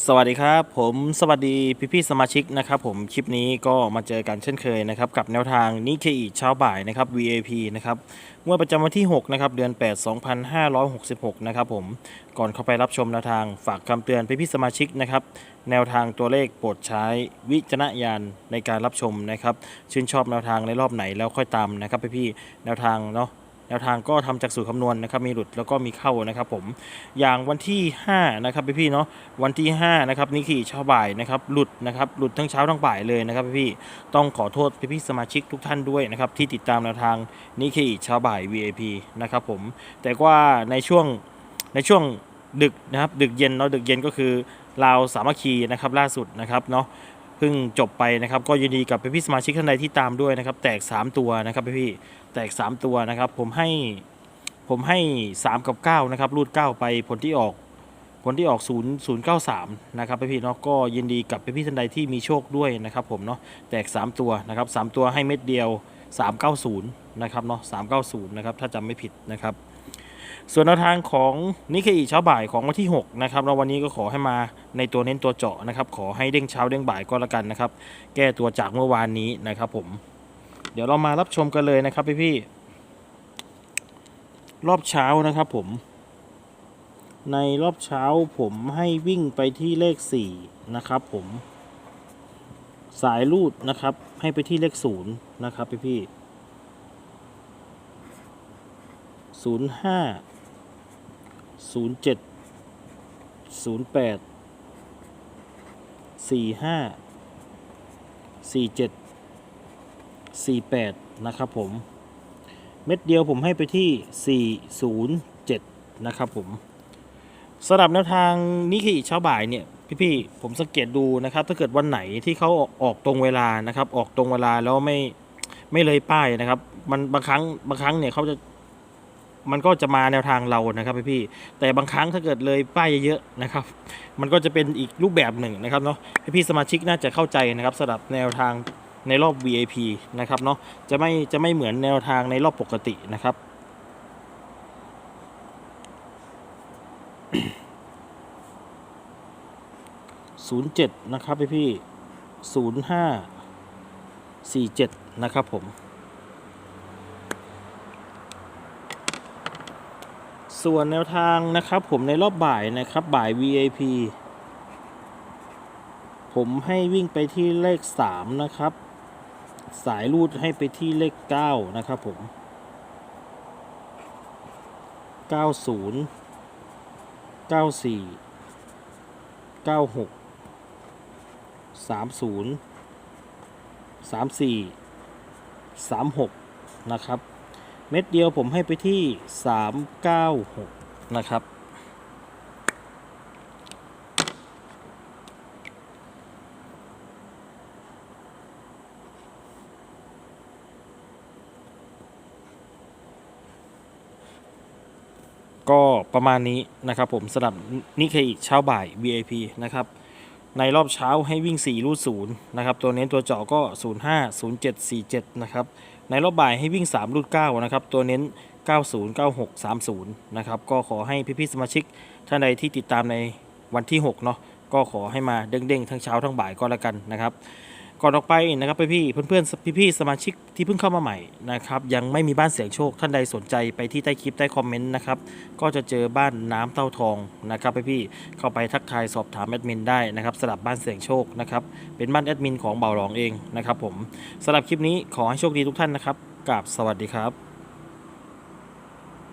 สวัสดีครับ ผมสวัสดีพี่พี่สมาชิกนะครับผมคลิปนี้ก็มาเจอกันเช่นเคยนะครับกับแนวทางนิเคอีเช้าบ่ายนะครับ VAP นะครับงวดประจำวันที่ 6 นะครับ เดือน 8 2566 นะครับผมก่อนเข้าไปรับชมแนวทางฝากคำเตือนพี่พี่สมาชิกนะครับแนวทางตัวเลขโปรดใช้วิจารณญาณในการรับชมนะครับชื่นชอบแนวทางในรอบไหนแล้วค่อยตามนะครับพี่พี่แนวทางเนาะ นวทางก็ทำจากสูตรคำนวณนะครับมีหลุดแล้วก็มีเข้านะครับผมอย่างวันที่5นะครับพี่ๆเนาะวันที่5นะครับนี่คือเช้าบ่ายนะครับหลุดนะครับหลุดทั้งเช้าทั้งบ่ายเลยนะครับพี่ๆต้องขอโทษพี่ๆสมาชิกทุกท่านด้วยนะครับที่ติดตามแนวทางนี่คือเช้าบ่าย VIP นะครับผมแต่ว่าในช่วงในช่วงดึกนะครับดึกเย็นเนาะดึกเย็นก็คือลาวสามัคคีนะครับล่าสุดนะครับเนาะ พิ่งจบไปนะครับ ก็ยินดีกับพี่สมาชิกท่านใดที่ตามด้วยนะครับ แตก 3 ตัวนะครับพี่แตก 3 ตัวนะครับ ผมให้ผมให้ 3 กับ 9 นะครับ รูด 9 ไปผลที่ออก ผลที่ออก 0 0 9 3 นะครับพี่เนาะก็ยินดีกับพี่ท่านใดที่มีโชคด้วยนะครับ ผมเนาะแตก 3 ตัวนะครับ 3 ตัวให้เม็ดเดียว 390 นะครับเนาะ390 นะครับถ้าจำไม่ผิดนะครับ ส่วนแนวทางของนิเคอีเช้าบ่ายของวันที่ 6 นะครับแล้ววันนี้ก็ขอให้มาในตัวเน้นตัวเจาะนะครับ ขอให้เด้งเช้าเด้งบ่ายก็แล้วกันนะครับ แก้ตัวจากเมื่อวานนี้นะครับผม เดี๋ยวเรามารับชมกันเลยนะครับพี่พี่รอบเช้านะครับผม ในรอบเช้าผมให้วิ่งไปที่เลข 4 นะครับผม สายรูดนะครับ ให้ไปที่เลข 0 นะครับพี่พี่ ศูนย์ห้าศูนย์เจ็ดศูนย์แปดสี่ห้าสี่เจ็ดสี่แปดนะครับผม เม็ดเดียวผมให้ไปที่สี่ศูนย์เจ็ดนะครับผมสำหรับแนวทางนี้คือเช้าบ่ายเนี่ยพี่ๆผมสังเกตดูนะครับ ถ้าเกิดวันไหนที่เขาออกตรงเวลานะครับ ออกตรงเวลาแล้วไม่ไม่เลยป้ายนะครับ มันบางครั้งบางครั้งเนี่ยเขาจะ มันก็จะมาแนวทางเรานะครับพี่พี่ แต่บางครั้งถ้าเกิดเลยป้ายเยอะๆนะครับ มันก็จะเป็นอีกรูปแบบหนึ่งนะครับเนาะพี่พี่สมาชิกน่าจะเข้าใจนะครับสำหรับแนวทางในรอบ VIP นะครับเนาะจะไม่จะไม่เหมือนแนวทางในรอบปกตินะครับศูนย์เจ็ดนะครับพี่พี่ศูนย์ห้าสี่เจ็ดนะครับผม ส่วนแนวทางนะครับ ผมในรอบบ่ายนะครับบ่าย VIP ผมให้วิ่งไปที่เลข 3 นะครับ สายรูดให้ไปที่เลข 9 นะครับผม 90 94 96 30 34 36 นะครับ เม็ดเดียวผมให้ไปที่ 396 นะครับ ก็ประมาณนี้นะครับผมสำหรับนิเคอีเช้าบ่าย VIP นะครับในรอบเช้าให้วิ่ง 4 รูด0นะครับ ตัวเน้นตัวเจาะก็ 05 07 47 นะครับ ในรอบบ่ายให้วิ่ง 3รูด9นะครับ ตัวเน้น 90 96 30 นะครับ ก็ขอให้พี่ๆสมาชิกท่านใดที่ติดตามในวันที่ 6 เนาะ ก็ขอให้มาเด้งๆ ทั้งเช้าทั้งบ่ายก็แล้วกันนะครับ ก่อนออกไปนะครับพี่เพื่อนๆพี่ๆสมาชิกที่เพิ่งเข้ามาใหม่นะครับยังไม่มีบ้านเสียงโชคท่านใดสนใจไปที่ใต้คลิปใต้คอมเมนต์นะครับก็จะเจอบ้านน้ำเต้าทองนะครับพี่ๆเข้าไปทักทายสอบถามแอดมินได้นะครับสำหรับบ้านเสียงโชคนะครับเป็นบ้านแอดมินของเบาหลองเองนะครับผมสำหรับคลิปนี้ขอให้โชคดีทุกท่านนะครับกราบสวัสดีครับ